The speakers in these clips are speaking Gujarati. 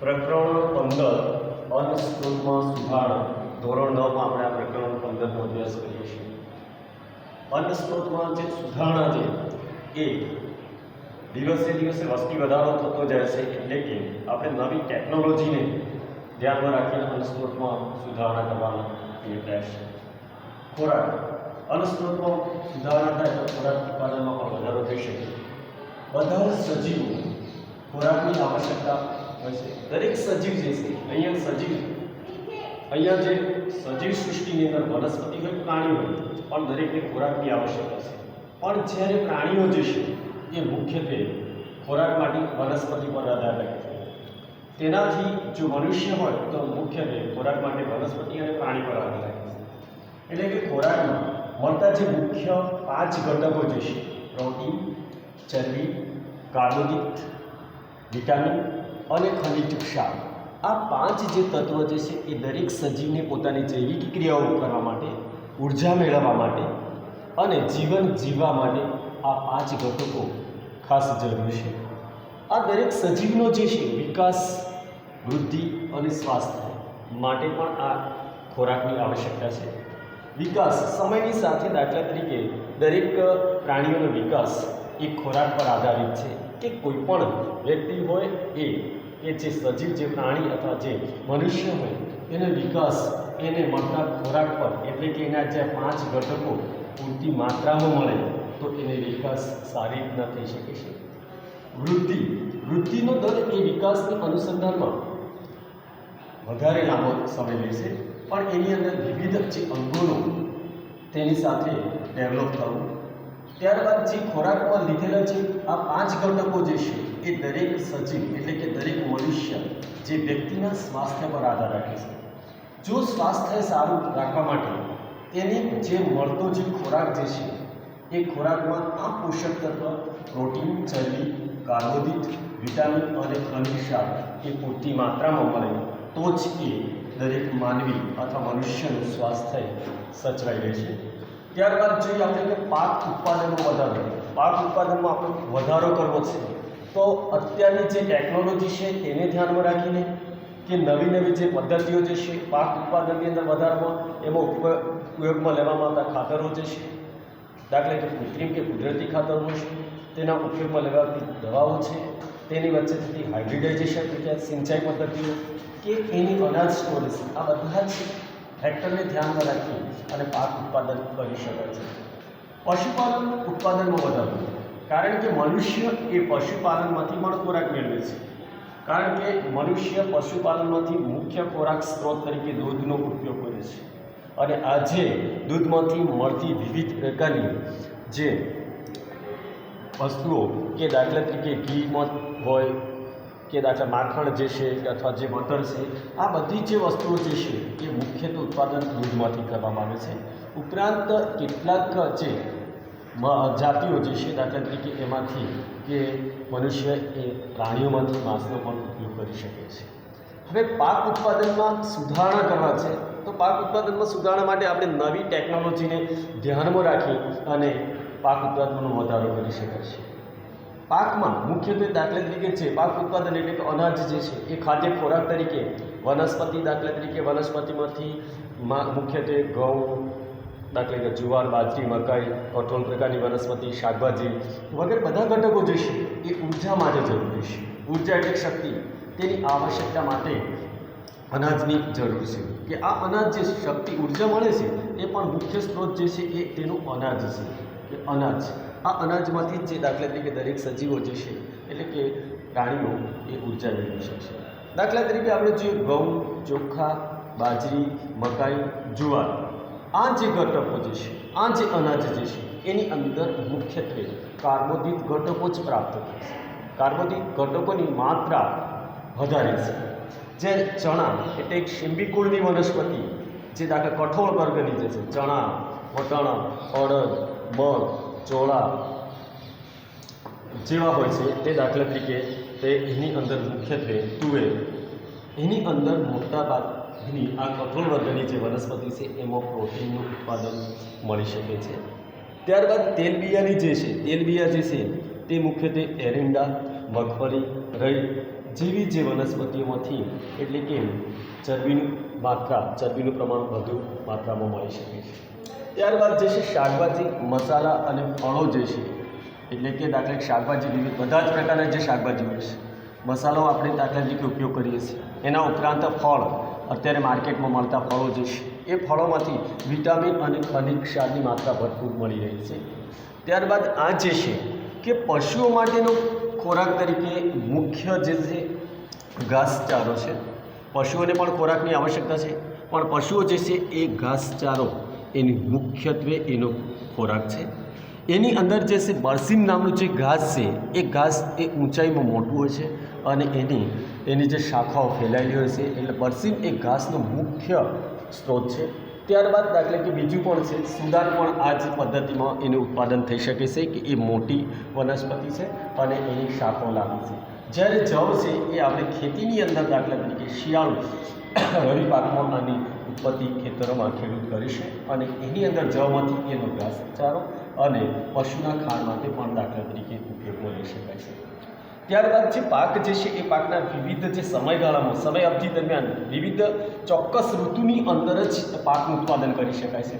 પ્રકરણ પંદર અન્નસ્ત્રોતમાં સુધારણા ધોરણ નવમાં આપણે આ પ્રકરણ પંદરનો અભ્યાસ કરીએ છીએ. અન્નસ્ત્રોતમાં જે સુધારણા છે, એ દિવસે દિવસે વસ્તી વધારો થતો જાય છે એટલે કે આપણે નવી ટેકનોલોજીને ધ્યાનમાં રાખીને અન્નસ્ત્રોતમાં સુધારણા કરવાનો એ પ્રયાસ છે. ખોરાક. અન્નસ્ત્રોતમાં સુધારણા થાય તો ખોરાક ઉત્પાદનમાં પણ વધારો થઈ શકે. બધા જ સજીવો ખોરાકની આવશ્યકતા હોય છે દરેક સજીવ જે છે, અહીંયા સજીવ અહીંયા જે સજીવ સૃષ્ટિની અંદર વનસ્પતિ હોય, પ્રાણી હોય, પણ દરેકને ખોરાકની આવશ્યકતા છે. પણ જ્યારે પ્રાણીઓ જે છે, એ મુખ્યત્વે ખોરાક માટે વનસ્પતિ પર આધાર રાખે છે. તેનાથી જો મનુષ્ય હોય, તો મુખ્યત્વે ખોરાક માટે વનસ્પતિ અને પ્રાણી પર આધાર રાખે છે. એટલે કે ખોરાકમાં મળતા જે મુખ્ય પાંચ ઘટકો જે છે, પ્રોટીન, ચરબી, કાર્બોદિત, વિટામિન અને ખનિજ ક્ષાર. આ પાંચ જે તત્વો જે છે એ દરેક સજીવને પોતાની જૈવિક ક્રિયાઓ કરવા માટે, ઊર્જા મેળવવા માટે અને જીવન જીવવા માટે આ પાંચ ઘટકો ખાસ જરૂરી છે. આ દરેક સજીવનો જે છે વિકાસ, વૃદ્ધિ અને સ્વાસ્થ્ય માટે પણ આ ખોરાકની આવશ્યકતા છે. વિકાસ, સમયની સાથે દાખલા તરીકે દરેક પ્રાણીઓનો વિકાસ એ ખોરાક પર આધારિત છે. કે કોઈ પણ વ્યક્તિ હોય એ, કે જે સજીવ, જે પ્રાણી અથવા જે મનુષ્ય હોય, એનો વિકાસ, એને મળતા ખોરાક પર, એટલે કે એના જે પાંચ ઘટકો પૂરતી માત્રામાં મળે, તો એને વિકાસ સારી રીતના થઈ શકે છે. વૃદ્ધિ. વૃદ્ધિનો દર એ વિકાસની અનુસંધાનમાં વધારે લાંબો સમય લેશે પણ એની અંદર વિવિધ જે અંગોનો તેની સાથે ડેવલપ થવું ત્યારબાદ જે ખોરાકમાં લીધેલા જે આ પાંચ ઘટકો જે છે, એ દરેક સજીવ એટલે કે દરેક મનુષ્ય જે વ્યક્તિના સ્વાસ્થ્ય પર આધાર રાખે છે. જો સ્વાસ્થ્ય સારું રાખવા માટે તેને જે મળતો જે ખોરાક જે છે, એ ખોરાકમાં આ પોષક તત્વ, પ્રોટીન, ચરબી, કાર્બોદિત, વિટામિન અને ખનિજ એ પૂરતી માત્રામાં મળે, તો જ એ દરેક માનવી અથવા મનુષ્યનું સ્વાસ્થ્ય સચવાઈ રહે છે. ત્યારબાદ જોઈએ આપણે કે પાક ઉત્પાદનમાં વધારો, પાક ઉત્પાદનમાં આપણે વધારો કરવો છે, તો અત્યારની જે ટેકનોલોજી છે તેને ધ્યાનમાં રાખીને કે નવી નવી જે પદ્ધતિઓ જે છે પાક ઉત્પાદનની અંદર વધારવામાં એમાં ઉપયોગ ઉપયોગમાં લેવામાં આવતા ખાતરો જે છે, દાખલા કે કૃત્રિમ કે કુદરતી ખાતરો છે, તેના ઉપયોગમાં લેવાતી દવાઓ છે, તેની વચ્ચે થતી હાઇબ્રિડાઇઝેશન એટલે સિંચાઈ પદ્ધતિઓ, કે એની અનાજ સ્ટોરેજ આ બધા જ ફેક્ટરને ધ્યાનમાં રાખી અને પાક ઉત્પાદન કરી શકાય છે. પશુપાલન ઉત્પાદનમાં વધારો. કારણ કે મનુષ્ય એ પશુપાલનમાંથી પણ ખોરાક મેળવે છે. કારણ કે મનુષ્ય પશુપાલનમાંથી મુખ્ય ખોરાક સ્ત્રોત તરીકે દૂધનો ઉપયોગ કરે છે. અને આજે દૂધમાંથી મળતી વિવિધ પ્રકારની જે વસ્તુઓ કે દાખલા તરીકે ઘીમાં હોય કે દાખલા માખણ જે છે કે અથવા જે બટર છે, આ બધી જે વસ્તુઓ જે છે, એ મુખ્યત્વે ઉત્પાદન દૂધમાંથી કરવામાં આવે છે. ઉપરાંત કેટલાક જે જાતિઓ જે છે, દાખલા તરીકે એમાંથી કે મનુષ્ય એ પ્રાણીઓમાંથી માંસનો પણ ઉપયોગ કરી શકે છે. હવે પાક ઉત્પાદનમાં સુધારણા કરવા છે, તો પાક ઉત્પાદનમાં સુધારણા માટે આપણે નવી ટેકનોલોજીને ધ્યાનમાં રાખી અને પાક ઉત્પાદનનો વધારો કરી શકાય છે. પાકમાં મુખ્યત્વે દાખલા તરીકે છે પાક ઉત્પાદન એટલે કે અનાજ જે છે, એ ખાદ્ય ખોરાક તરીકે વનસ્પતિ દાખલા તરીકે વનસ્પતિમાંથી મુખ્યત્વે ઘઉં, દાખલા તરીકે જુવાર, બાજરી, મકાઈ, કઠોળ પ્રકારની વનસ્પતિ, શાકભાજી વગેરે બધા ઘટકો જે છે, એ ઊર્જા માટે જરૂરી છે. ઊર્જા એટલે શક્તિ. તેની આવશ્યકતા માટે અનાજની જરૂર છે. કે આ અનાજ જે શક્તિ ઊર્જા મળે છે, એ પણ મુખ્ય સ્ત્રોત જે છે, એ તેનું અનાજ છે. કે અનાજ. આ અનાજમાંથી જ જે દાખલા તરીકે દરેક સજીવો જે છે, એટલે કે પ્રાણીઓ, એ ઊર્જા મેળવી શકશે. દાખલા તરીકે આપણે જોઈએ ઘઉં, ચોખા, બાજરી, મકાઈ, જુવાર. આ જે ઘટકો જે છે, આ જે અનાજ જે છે, એની અંદર મુખ્યત્વે કાર્બોદિત ઘટકો જ પ્રાપ્ત છે. કાર્બોદિત ઘટકોની માત્રા વધારે છે. જે ચણા, એટલે એક શિંબીકુળની વનસ્પતિ, જે દાખલા કઠોળ વર્ગની જે છે, ચણા, વટાણા, અડદ, મગ ચોળા જેવા હોય છે, તે દાખલા તરીકે તે એની અંદર મુખ્યત્વે તુવેર. એની અંદર મોટા ભાગની આ કઠોળ વર્ગની જે વનસ્પતિ છે, એમાં પ્રોટીનનું ઉત્પાદન મળી શકે છે. ત્યારબાદ તેલબિયાની જે છે તેલબિયા જે છે, તે મુખ્યત્વે એરિંડા, મગફળી, રઈ જેવી જે વનસ્પતિઓમાંથી એટલે કે ચરબીની માત્રા, ચરબીનું પ્રમાણ વધુ માત્રામાં મળી શકે છે. ત્યારબાદ જે છે શાકભાજી, મસાલા અને ફળો જે છે, એટલે કે દાખલા શાકભાજી, વિવિધ બધા જ પ્રકારના જે શાકભાજી હોય છે મસાલો આપણે દાખલા તરીકે ઉપયોગ કરીએ છીએ. એના ઉપરાંત ફળ, અત્યારે માર્કેટમાં મળતા ફળો જે છે, એ ફળોમાંથી વિટામિન અને ખનિજ ક્ષારની માત્રા ભરપૂર મળી રહી છે. ત્યારબાદ આ જે છે કે પશુઓ માટેનો ખોરાક તરીકે મુખ્ય જે છે ઘાસચારો છે. પશુઓને પણ ખોરાકની આવશ્યકતા છે, પણ પશુઓ જે છે એ ઘાસચારો એની મુખ્યત્વે એનો ખોરાક છે. એની અંદર જે છે બરસીમ નામનું જે ઘાસ છે, એ ઘાસ એ ઊંચાઈમાં મોટું હોય છે અને એની એની જે શાખાઓ ફેલાયેલી હોય છે, એટલે બરસીમ એ ઘાસનો મુખ્ય સ્ત્રોત છે. ત્યારબાદ દાખલા કે બીજું પણ છે, સુદાન પણ આ જ પદ્ધતિમાં એનું ઉત્પાદન થઈ શકે છે કે એ મોટી વનસ્પતિ છે અને એની શાખો લાંબી છે. જ્યારે જવ છે, એ આપણે ખેતીની અંદર દાખલા તરીકે શિયાળુ, રવિ પાકમાં આની ઉત્પત્તિ ખેતરોમાં ખેડૂત કરે છે અને એની અંદર જવમાંથી એનો ઘાસચારો અને પશુના ખાણ માટે પણ દાખલા તરીકે ઉપયોગમાં લઈ શકાય છે. ત્યારબાદ જે પાક જે છે એ પાકના વિવિધ જે સમયગાળામાં, સમય અવધિ દરમિયાન વિવિધ ચોક્કસ ઋતુની અંદર જ પાકનું ઉત્પાદન કરી શકાય છે.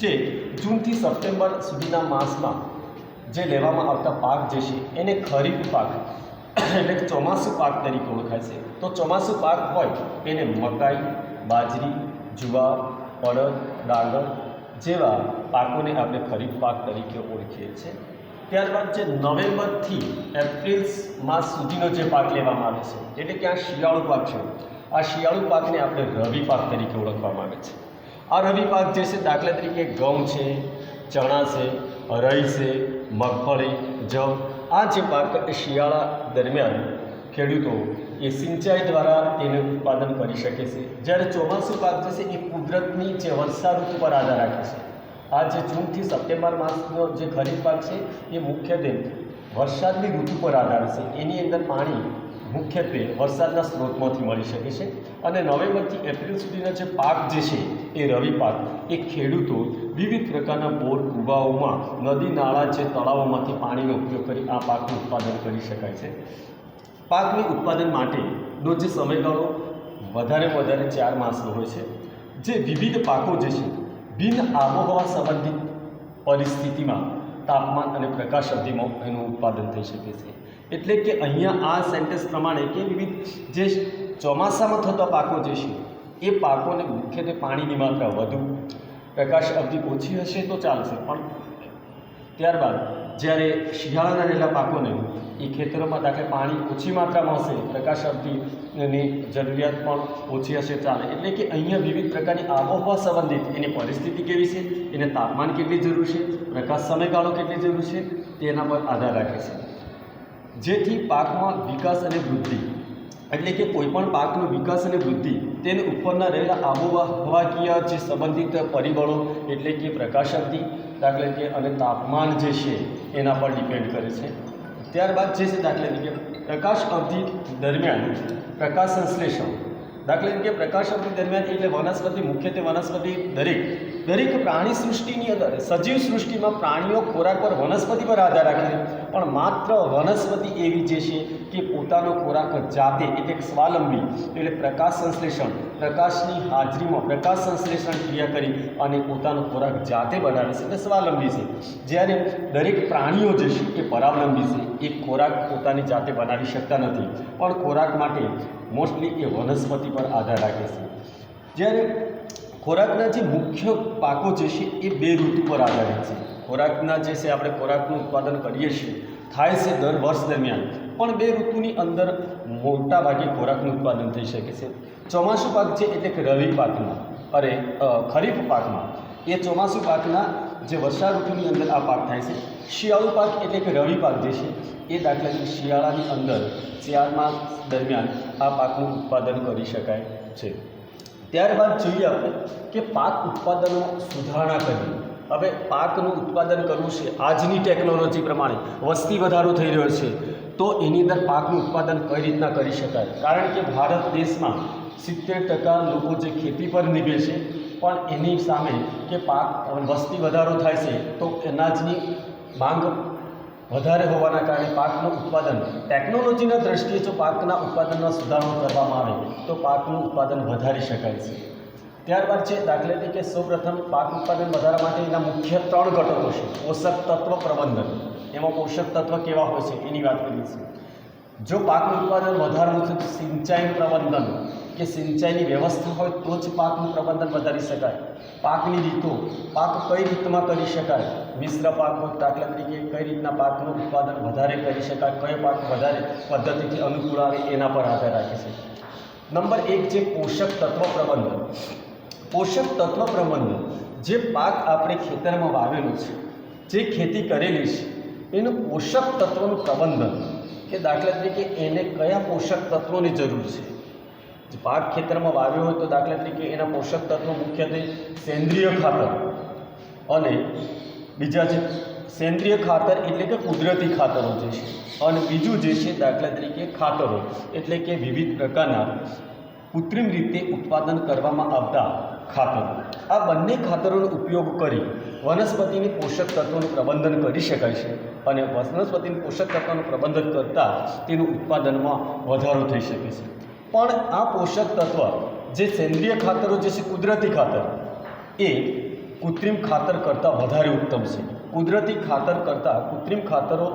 જે જૂનથી સપ્ટેમ્બર સુધીના માસમાં જે લેવામાં આવતા પાક જે છે એને ખરીફ પાક એટલે ચોમાસું પાક તરીકે ઓળખાય છે. તો ચોમાસું પાક હોય એને મકાઈ, બાજરી જુવાર અડદ, ડાંગર જેવા પાકોને આપણે ખરીફ પાક તરીકે ઓળખીએ છીએ. ત્યારબાદ જે નવેમ્બરથી એપ્રિલ માસ સુધીનો જે પાક લેવામાં આવે છે, એટલે કે આ શિયાળુ પાક છે, આ શિયાળુ પાકને આપણે રવિ પાક તરીકે ઓળખવામાં આવે છે. આ રવિ પાક જે છે, દાખલા તરીકે ઘઉં છે, ચણા છે, રઈ છે, મગફળી, જવ, આ જે પાક એ શિયાળા દરમિયાન ખેડૂતો એ સિંચાઈ દ્વારા તેને ઉત્પાદન કરી શકે છે. જ્યારે ચોમાસું પાક જે છે એ કુદરતની જે વર્ષા ઋતુ પર આધાર રાખે છે. આ જે જૂનથી સપ્ટેમ્બર માસનો જે ખરીફ પાક છે, એ મુખ્યત્વે વરસાદની ઋતુ પર આધાર છે. એની અંદર પાણી મુખ્યત્વે વરસાદના સ્ત્રોતમાંથી મળી શકે છે અને નવેમ્બરથી એપ્રિલ સુધીના જે પાક જે છે, એ રવિ પાક, એ ખેડૂતો વિવિધ પ્રકારના બોર કુવાઓમાં નદી, નાળા જે તળાવોમાંથી પાણીનો ઉપયોગ કરી આ પાકનું ઉત્પાદન કરી શકાય છે. પાકની ઉત્પાદન માટેનો જે સમયગાળો વધારે વધારે ચાર માસનો હોય છે, જે વિવિધ પાકો જે છે, બિન આબોહવા સંબંધિત પરિસ્થિતિમાં તાપમાન અને પ્રકાશ અવધિમાં એનું ઉત્પાદન થઈ શકે છે. એટલે કે અહીંયા આ સેન્ટેન્સ પ્રમાણે કે વિવિધ જે ચોમાસામાં થતા પાકો જે છે, એ પાકોને મુખ્યત્વે પાણીની માત્રા વધુ, પ્રકાશ અવધિ ઓછી હશે તો ચાલશે. પણ ત્યારબાદ જ્યારે શિયાળાના રહેલા પાકોને એ ખેતરોમાં દાખલે પાણી ઓછી માત્રામાં હશે, પ્રકાશ અવધિની જરૂરિયાત પણ ઓછી હશે, ચાલે. એટલે કે અહીંયા વિવિધ પ્રકારની આબોહવા સંબંધિત એની પરિસ્થિતિ કેવી છે? એને તાપમાન કેટલી જરૂર છે? પ્રકાશ સમયગાળો કેટલી જરૂર છે? તેના પર આધાર રાખે છે. જેથી પાકમાં વિકાસ અને વૃદ્ધિ, એટલે કે કોઈપણ પાકનો વિકાસ અને વૃદ્ધિ, તેને ઉપરના રહેલા આબોહવાકીય જે સંબંધિત પરિબળો, એટલે કે પ્રકાશ અવધિ, દાખલા તરીકે અને તાપમાન જે છે, એના પર ડિપેન્ડ કરે છે. ત્યારબાદ જે છે દાખલા તરીકે પ્રકાશ અવધિ દરમિયાન પ્રકાશ સંશ્લેષણ. દાખલા તરીકે પ્રકાશ અવધિ દરમિયાન એટલે વનસ્પતિ, મુખ્યત્વે વનસ્પતિ દરેક. દરેક પ્રાણી સૃષ્ટિની અંદર, સજીવ સૃષ્ટિમાં પ્રાણીઓ ખોરાક પર વનસ્પતિ પર આધાર રાખે છે. પણ માત્ર વનસ્પતિ એવી જે છે પોતાનો ખોરાક જાતે એટલે સ્વાલંબી એટલે પ્રકાશ સંશ્લેષણ, પ્રકાશની હાજરીમાં પ્રકાશ સંશ્લેષણ ક્રિયા કરી અને પોતાનો ખોરાક જાતે બનાવે છે એટલે સ્વાવલંબી છે. જ્યારે દરેક પ્રાણીઓ જે છે એ પરાવલંબી છે. એ ખોરાક પોતાની જાતે બનાવી શકતા નથી. પણ ખોરાક માટે મોસ્ટલી એ વનસ્પતિ પર આધાર રાખે છે. જ્યારે ખોરાકના જે મુખ્ય પાકો જે છે એ બે ઋતુ પર આધારિત છે. ખોરાકના જે છે આપણે ખોરાકનું ઉત્પાદન કરીએ છીએ, થાય છે દર વર્ષ દરમિયાન. પણ બે ઋતુની અંદર મોટા ભાગે ખોરાકનું ઉત્પાદન થઈ શકે છે. ચોમાસું પાક છે એટલે કે રવિ પાકમાં અરે ખરીફ પાકમાં એ ચોમાસું પાકના જે વર્ષા ઋતુની અંદર આ પાક થાય છે, શિયાળુ પાક એટલે કે રવિ પાક જે છે, એ દાખલા તરીકે શિયાળાની અંદર શિયાળમાં દરમિયાન આ પાકનું ઉત્પાદન કરી શકાય છે. ત્યારબાદ જોઈએ આપણે કે પાક ઉત્પાદનો સુધારણા કરવી. હવે પાકનું ઉત્પાદન કરવું છે આજની ટેકનોલોજી પ્રમાણે. વસ્તી વધારો થઈ રહ્યો છે. તો એની અંદર પાકનું ઉત્પાદન કઈ રીતના કરી શકાય? કારણ કે ભારત દેશમાં સિત્તેર ટકા લોકો જે ખેતી પર નિભે છે, પણ એની સામે કે પાક વસ્તી વધારો થાય છે, તો અનાજની માંગ વધારે હોવાના કારણે પાકનું ઉત્પાદન, ટેકનોલોજીના દ્રષ્ટિએ જો પાકના ઉત્પાદનમાં સુધારો કરવામાં આવે, તો પાકનું ઉત્પાદન વધારી શકાય છે. ત્યારબાદ છે દાખલા તરીકે સૌપ્રથમ પાક ઉત્પાદન વધારવા માટે એના મુખ્ય ત્રણ ઘટકો છે, પોષક તત્વ પ્રબંધન. એમાં પોષક તત્વ કેવા હોય છે એની વાત કરીએ છીએ. જો પાકનું ઉત્પાદન વધારવું છે તો સિંચાઈ પ્રબંધન, કે સિંચાઈની વ્યવસ્થા હોય તો જ પાકનું પ્રબંધન વધારી શકાય. પાકની રીતો, પાક કઈ રીતમાં કરી શકાય? મિશ્ર પાક હોય દાખલા તરીકે કઈ રીતના પાકનું ઉત્પાદન વધારે કરી શકાય, કયો પાક વધારે પદ્ધતિથી અનુકૂળ આવે એના પર આધાર રાખે છે. નંબર એક છે પોષક તત્વ પ્રબંધન. પોષક તત્વ પ્રબંધન જે પાક આપણે ખેતરમાં વાવેલો છે, જે ખેતી કરેલી છે એનું પોષક તત્વનું પ્રબંધન. કે દાખલા તરીકે એને કયા પોષક તત્વોની જરૂર છે? પાક ખેતરમાં વાવ્યો હોય તો દાખલા તરીકે એના પોષક તત્વો મુખ્યત્વે સેન્દ્રિય ખાતર અને બીજા છે સેન્દ્રિય ખાતર એટલે કે કુદરતી ખાતરો જે છે અને બીજું જે છે દાખલા તરીકે ખાતરો. એટલે કે વિવિધ પ્રકારના કૃત્રિમ રીતે ઉત્પાદન કરવામાં આવતા ખાતરો આ બંને ખાતરોનો ઉપયોગ કરી વનસ્પતિની પોષક તત્વોનું પ્રબંધન કરી શકાય છે અને વનસ્પતિની પોષક તત્વોનું પ્રબંધન કરતાં તેનું ઉત્પાદનમાં વધારો થઈ શકે છે. પણ આ પોષક તત્વ જે સેન્દ્રિય ખાતરો જે છે કુદરતી ખાતર, એ કૃત્રિમ ખાતર કરતાં વધારે ઉત્તમ છે. કુદરતી ખાતર કરતાં કૃત્રિમ ખાતરો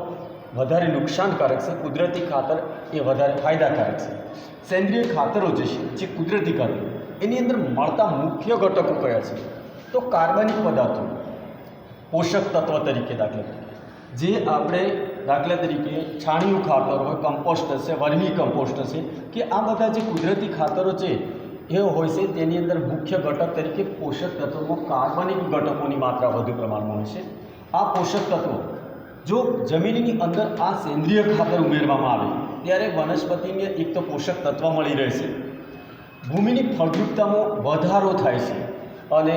વધારે નુકસાનકારક છે. કુદરતી ખાતર એ વધારે ફાયદાકારક છે. સેન્દ્રિય ખાતરો જે છે, જે કુદરતી ખાતર એની અંદર મળતા મુખ્ય ઘટકો કયા છે? તો કાર્બનિક પદાર્થો. પોષક તત્વ તરીકે દાખલા તરીકે. જે આપણે દાખલા તરીકે છાણિયું ખાતર હોય કમ્પોસ્ટ હશે વર્મી કમ્પોસ્ટ હશે, કે આ બધા જે કુદરતી ખાતરો છે, એ હોય છે, તેની અંદર મુખ્ય ઘટક તરીકે પોષક તત્વોમાં કાર્બનિક ઘટકોની માત્રા વધુ પ્રમાણમાં હોય છે. આ પોષક તત્વો જો જમીનની અંદર આ સેન્દ્રિય ખાતર ઉમેરવામાં આવે, ત્યારે વનસ્પતિને એક તો પોષક તત્વ મળી રહેશે ભૂમિની ફળદ્રુપતામાં વધારો થાય છે અને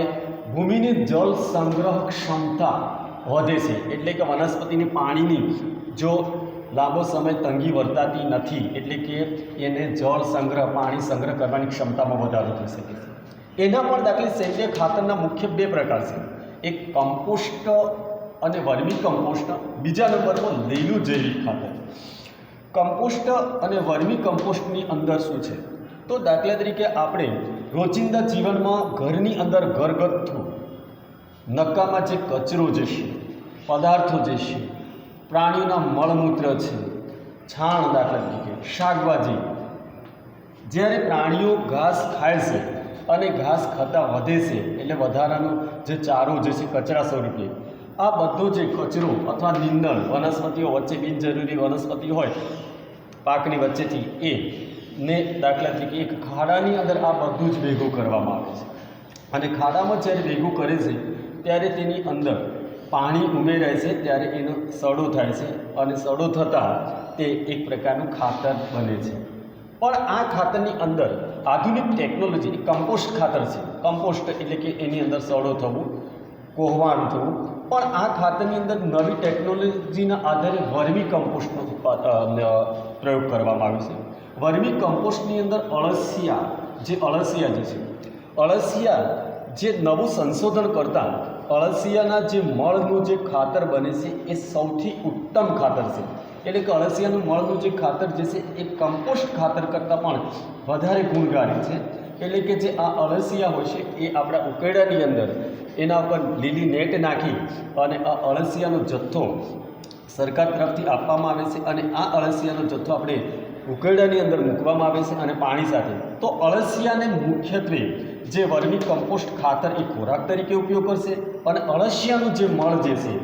ભૂમિની જળ સંગ્રહ ક્ષમતા વધે છે. એટલે કે વનસ્પતિની પાણીની જો લાંબો સમય તંગી વર્તાતી નથી, એટલે કે એને જળ સંગ્રહ, પાણી સંગ્રહ કરવાની ક્ષમતામાં વધારો થઈ શકે છે. એના પણ દાખલે સેન્દ્રિય ખાતરના મુખ્ય બે પ્રકાર છે. એક કમ્પોસ્ટ અને વર્મી કમ્પોસ્ટ. બીજા નંબર પર લીલું જૈવિક ખાતર. કમ્પોસ્ટ અને વર્મી કમ્પોસ્ટની અંદર શું છે? તો દાખલા તરીકે આપણે રોજિંદા જીવનમાં ઘરની અંદર ઘરગથ્થુ નક્કામાં જે કચરો જે છે, પદાર્થો જે છે, પ્રાણીઓના મળમૂત્ર છે, છાણ દાખલા તરીકે, શાકભાજી. જ્યારે પ્રાણીઓ ઘાસ ખાય છે અને ઘાસ ખાતા વધે છે, એટલે વધારાનો જે ચારો જે છે કચરા સ્વરૂપે, આ બધો જે કચરો અથવા નિંદણ વનસ્પતિઓ વચ્ચે બિનજરૂરી વનસ્પતિ હોય, પાકની વચ્ચેથી એ ને દાખલા તરીકે એક ખાડાની અંદર આ બધું જ ભેગું કરવામાં આવે છે. અને ખાડામાં જ્યારે ભેગું કરે છે, ત્યારે તેની અંદર પાણી ઉમેરાય છે, ત્યારે એનો સડો થાય છે અને સડો થતાં તે એક પ્રકારનું ખાતર બને છે. પણ આ ખાતરની અંદર આધુનિક ટેકનોલોજી કમ્પોસ્ટ ખાતર છે. કમ્પોસ્ટ એટલે કે એની અંદર સડો થવું, કોહવાણ થવું પણ આ ખાતરની અંદર નવી ટેકનોલોજીના આધારે વર્મી કમ્પોસ્ટનો પ્રયોગ કરવામાં આવ્યો છે. વર્મી કમ્પોસ્ટની અંદર અળસિયા, જે અળસિયા જે છે, અળસિયા જે નવું સંશોધન કરતાં અળસિયાના જે મળનું જે ખાતર બને છે, એ સૌથી ઉત્તમ ખાતર છે. એટલે કે અળસિયાનું મળનું જે ખાતર જે છે, એ કમ્પોસ્ટ ખાતર કરતાં પણ વધારે ગુણકારી છે. એટલે કે જે આ અળસિયા હોય છે, એ આપણા ઉકેડાની અંદર એના ઉપર લીલી નેટ નાખી અને આ અળસિયાનો જથ્થો સરકાર તરફથી આપવામાં આવે છે અને આ અળસિયાનો જથ્થો આપણે ઉકેડાની અંદર મૂકવામાં આવે છે અને પાણી સાથે. તો અળસિયાને મુખ્યત્વે જે વર્મી કમ્પોસ્ટ ખાતર એ ખોરાક તરીકે ઉપયોગ કરશે અને અળસિયાનું જે મળ જે છે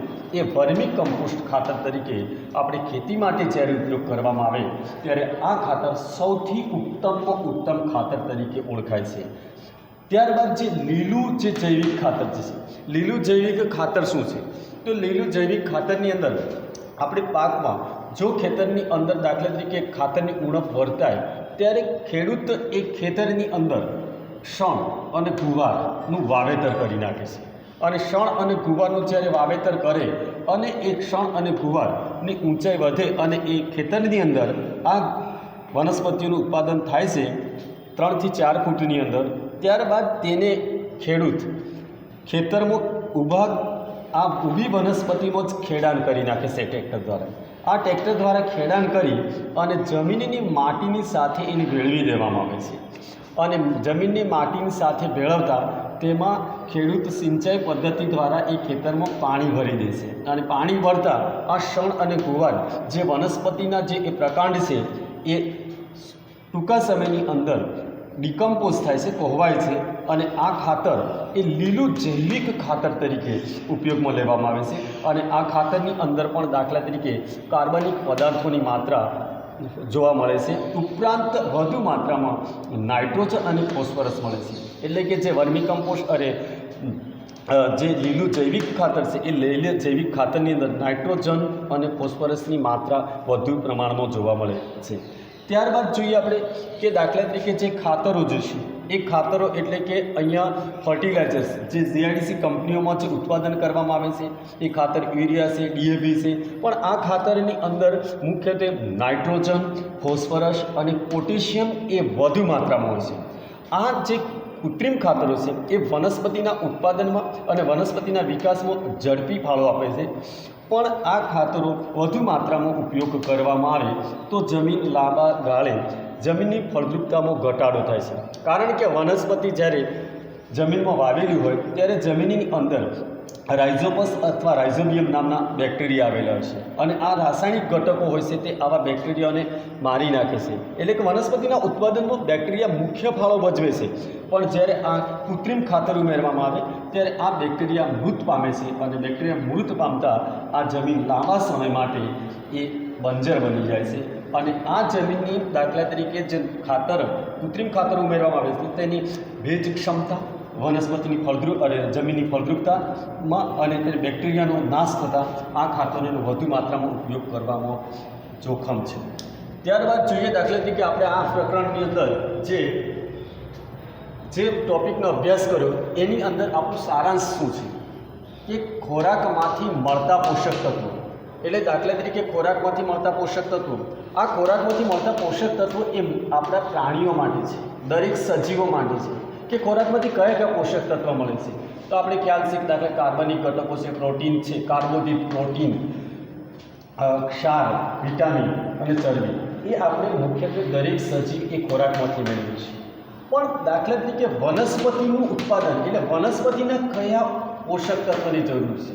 એ વર્મી કમ્પોસ્ટ ખાતર તરીકે આપણે ખેતી માટે જ્યારે ઉપયોગ કરવામાં આવે ત્યારે આ ખાતર સૌથી ઉત્તમમાં ઉત્તમ ખાતર તરીકે ઓળખાય છે. ત્યારબાદ જે લીલું જે જૈવિક ખાતર જે છે, લીલું જૈવિક ખાતર શું છે? તો લીલું જૈવિક ખાતરની અંદર આપણે પાકમાં જો ખેતરની અંદર દાખલા તરીકે ખાતરની ઉણપ વર્તાય, ત્યારે ખેડૂત એ ખેતરની અંદર શણ અને ગુવારનું વાવેતર કરી નાખે છે. અને શણ અને ગુવારનું જ્યારે વાવેતર કરે અને એ શણ અને ગુવારની ઊંચાઈ વધે અને એ ખેતરની અંદર આ વનસ્પતિઓનું ઉત્પાદન થાય છે, ત્રણથી ચાર ફૂટની અંદર ત્યારબાદ તેને ખેડૂત ખેતરમાં ઊભા આ ઊભી વનસ્પતિમાં જ ખેડાણ કરી નાખે છે ટ્રેક્ટર દ્વારા. આ ટ્રેક્ટર દ્વારા ખેડાણ કરી અને જમીનની માટીની સાથે એને ભેળવી દેવામાં આવે છે. અને જમીનની માટીની સાથે ભેળવતા તેમાં ખેડૂત સિંચાઈ પદ્ધતિ દ્વારા એ ખેતરમાં પાણી ભરી દે છે. અને પાણી ભરતા આ શણ અને ગુવાર જે વનસ્પતિના જે એ પ્રકાંડ છે, એ ટૂંકા સમયની અંદર ડિકમ્પોઝ થાય છે કોહવાય છે અને આ ખાતર એ લીલું જૈવિક ખાતર તરીકે ઉપયોગમાં લેવામાં આવે છે અને આ ખાતરની અંદર પણ દાખલા તરીકે કાર્બનિક પદાર્થોની માત્રા જોવા મળે છે. ઉપરાંત વધુ માત્રામાં નાઇટ્રોજન અને ફોસ્ફરસ મળે છે. એટલે કે જે વર્મી કમ્પોસ્ટ અરે જે લીલું જૈવિક ખાતર છે, એ લીલા જૈવિક ખાતરની અંદર નાઇટ્રોજન અને ફોસ્ફરસની માત્રા વધુ પ્રમાણમાં જોવા મળે છે. ત્યારબાદ જોઈએ આપણે કે દાખલા તરીકે જે ખાતરો જે છે, એ ખાતરો એટલે કે અહીંયા ફર્ટિલાઇઝર્સ જે જીઆઈડીસી કંપનીઓમાં જે ઉત્પાદન કરવામાં આવે છે, એ ખાતર યુરિયા છે ડીએપી છે, પણ આ ખાતરની અંદર મુખ્યત્વે નાઇટ્રોજન, ફોસ્ફરસ અને પોટેશિયમ એ વધુ માત્રામાં હોય છે. આ જે કૃત્રિમ ખાતરો છે, એ વનસ્પતિના ઉત્પાદનમાં અને વનસ્પતિના વિકાસમાં ઝડપી ફાળો આપે છે. પણ આ ખાતરો વધુ માત્રામાં ઉપયોગ કરવામાં આવે તો જમીન લાંબા ગાળે જમીનની ફળદ્રુપતામાં ઘટાડો થાય છે. કારણ કે વનસ્પતિ જ્યારે જમીનમાં વાવેલી હોય, ત્યારે જમીનની અંદર રાઇઝોપસ અથવા રાઇઝોબિયમ નામના બેક્ટેરિયા આવેલા છે. અને આ રાસાયણિક ઘટકો હોય છે તે આવા બેક્ટેરિયાને મારી નાખે છે. એટલે કે વનસ્પતિના ઉત્પાદનમાં બેક્ટેરિયા મુખ્ય ફાળો ભજવે છે. પણ જ્યારે આ કૃત્રિમ ખાતર ઉમેરવામાં આવે, ત્યારે આ બેક્ટેરિયા મૃત પામે છે અને બેક્ટેરિયા મૃત પામતા આ જમીન લાંબા સમય માટે એ બંજર બની જાય છે. અને આ જમીનની દાખલા તરીકે જે ખાતર, કૃત્રિમ ખાતર ઉમેરવામાં આવે છે, તેની ભેજ ક્ષમતા વનસ્પતિની ફળદ્રુપ અને જમીનની ફળદ્રુપતામાં અને તેને બેક્ટેરિયાનો નાશ થતાં આ ખાતરોનો વધુ માત્રામાં ઉપયોગ કરવામાં જોખમ છે. ત્યારબાદ જોઈએ દાખલા તરીકે આપણે આ પ્રકરણની અંદર જે જે ટોપિકનો અભ્યાસ કર્યો, એની અંદર આપણું સારાંશ શું છે? કે ખોરાકમાંથી મળતા પોષક તત્વો. એટલે દાખલા તરીકે ખોરાકમાંથી મળતા પોષક તત્વો. આ ખોરાકમાંથી મળતા પોષક તત્વો એ આપણા પ્રાણીઓ માટે છે. દરેક સજીવો માટે છે. કે ખોરાકમાંથી કયા કયા પોષક તત્વો મળે છે? તો આપણે ખ્યાલ છે કે દાખલા કાર્બનિક ઘટકો છે, પ્રોટીન છે, કાર્બોદિત પ્રોટીન ક્ષાર, વિટામિન અને ચરબી. એ આપણે મુખ્યત્વે દરેક સજીવ એ ખોરાકમાંથી મેળવીએ છીએ. પણ દાખલા તરીકે વનસ્પતિનું ઉત્પાદન એટલે વનસ્પતિના કયા પોષક તત્વની જરૂર છે?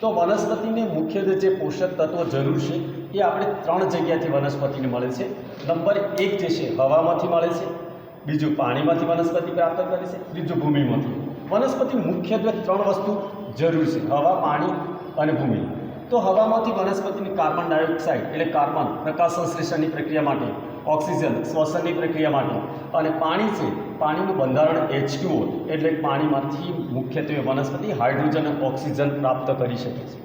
તો વનસ્પતિને મુખ્યત્વે જે પોષક તત્વો જરૂર છે, એ આપણે ત્રણ જગ્યાથી વનસ્પતિને મળે છે. નંબર એક જે છે, હવામાંથી મળે છે. બીજું પાણીમાંથી વનસ્પતિ પ્રાપ્ત કરે છે, ત્રીજું ભૂમિમાંથી. વનસ્પતિ મુખ્યત્વે ત્રણ વસ્તુ જરૂર છે, હવા, પાણી અને ભૂમિ. તો હવામાંથી વનસ્પતિની કાર્બન ડાયોક્સાઇડ એટલે કાર્બન પ્રકાશ સંશ્લેષણની પ્રક્રિયા માટે, ઓક્સિજન શ્વસનની પ્રક્રિયા માટે. અને પાણી છે, પાણીનું બંધારણ એચ એટલે પાણીમાંથી મુખ્યત્વે વનસ્પતિ હાઇડ્રોજન અને ઓક્સિજન પ્રાપ્ત કરી શકે છે.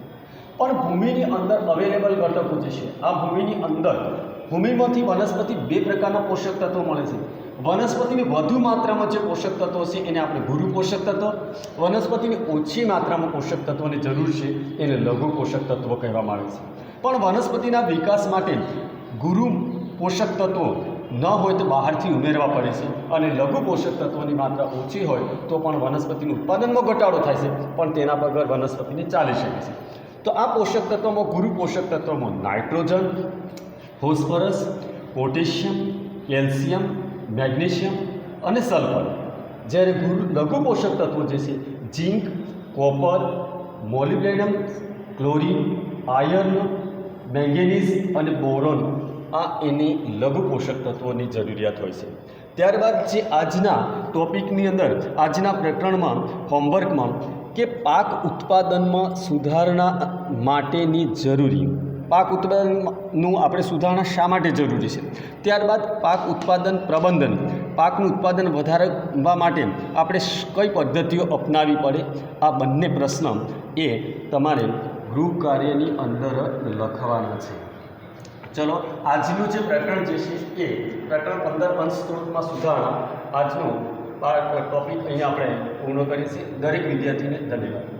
પણ ભૂમિની અંદર અવેલેબલ ઘટકો જે છે, આ ભૂમિની અંદર ભૂમિમાંથી વનસ્પતિ બે પ્રકારના પોષક તત્વો મળે છે. વનસ્પતિની વધુ માત્રામાં જે પોષક તત્વો છે એને આપણે ગુરુ પોષક તત્વો, વનસ્પતિની ઓછી માત્રામાં પોષક તત્વોની જરૂર છે એને લઘુ પોષક તત્વો કહેવામાં આવે છે. પણ વનસ્પતિના વિકાસ માટે ગુરુ પોષક તત્વો ન હોય તો બહારથી ઉમેરવા પડે છે અને લઘુ પોષક તત્વોની માત્રા ઓછી હોય તો પણ વનસ્પતિનું ઉત્પાદનમાં ઘટાડો થાય છે, પણ તેના વગર વનસ્પતિને ચાલી શકે છે. તો આ પોષક તત્વોમાં ગુરુ પોષક તત્વોમાં nitrogen, phosphorus, potassium, calcium magnesium અને સલ્ફર. જ્યારે ગુરુ લઘુ પોષક તત્વો જે છે, zinc, copper molybdenum chlorine, iron, manganese અને બોરોન આ એની લઘુ પોષક તત્વોની જરૂરિયાત હોય છે. ત્યારબાદ જે આજના ટોપિકની અંદર, આજના પ્રકરણમાં, હોમવર્કમાં કે પાક ઉત્પાદનમાં સુધારણા માટેની જરૂરી પાક ઉત્પાદનનું આપણે સુધારણા શા માટે જરૂરી છે? ત્યારબાદ પાક ઉત્પાદન પ્રબંધન. પાકનું ઉત્પાદન વધારવા માટે આપણે કઈ પદ્ધતિઓ અપનાવવી પડે? આ બંને પ્રશ્ન એ તમારે ગૃહ કાર્યની અંદર લખવાના છે. ચલો, આજનું જે પ્રકરણ જે છે એ પ્રકરણ પંદર અંશ સ્ત્રોતમાં સુધારણા. આજનું ટોપિક અહીંયા આપણે પૂર્ણ કરીએ છીએ દરેક વિદ્યાર્થીને ધન્યવાદ.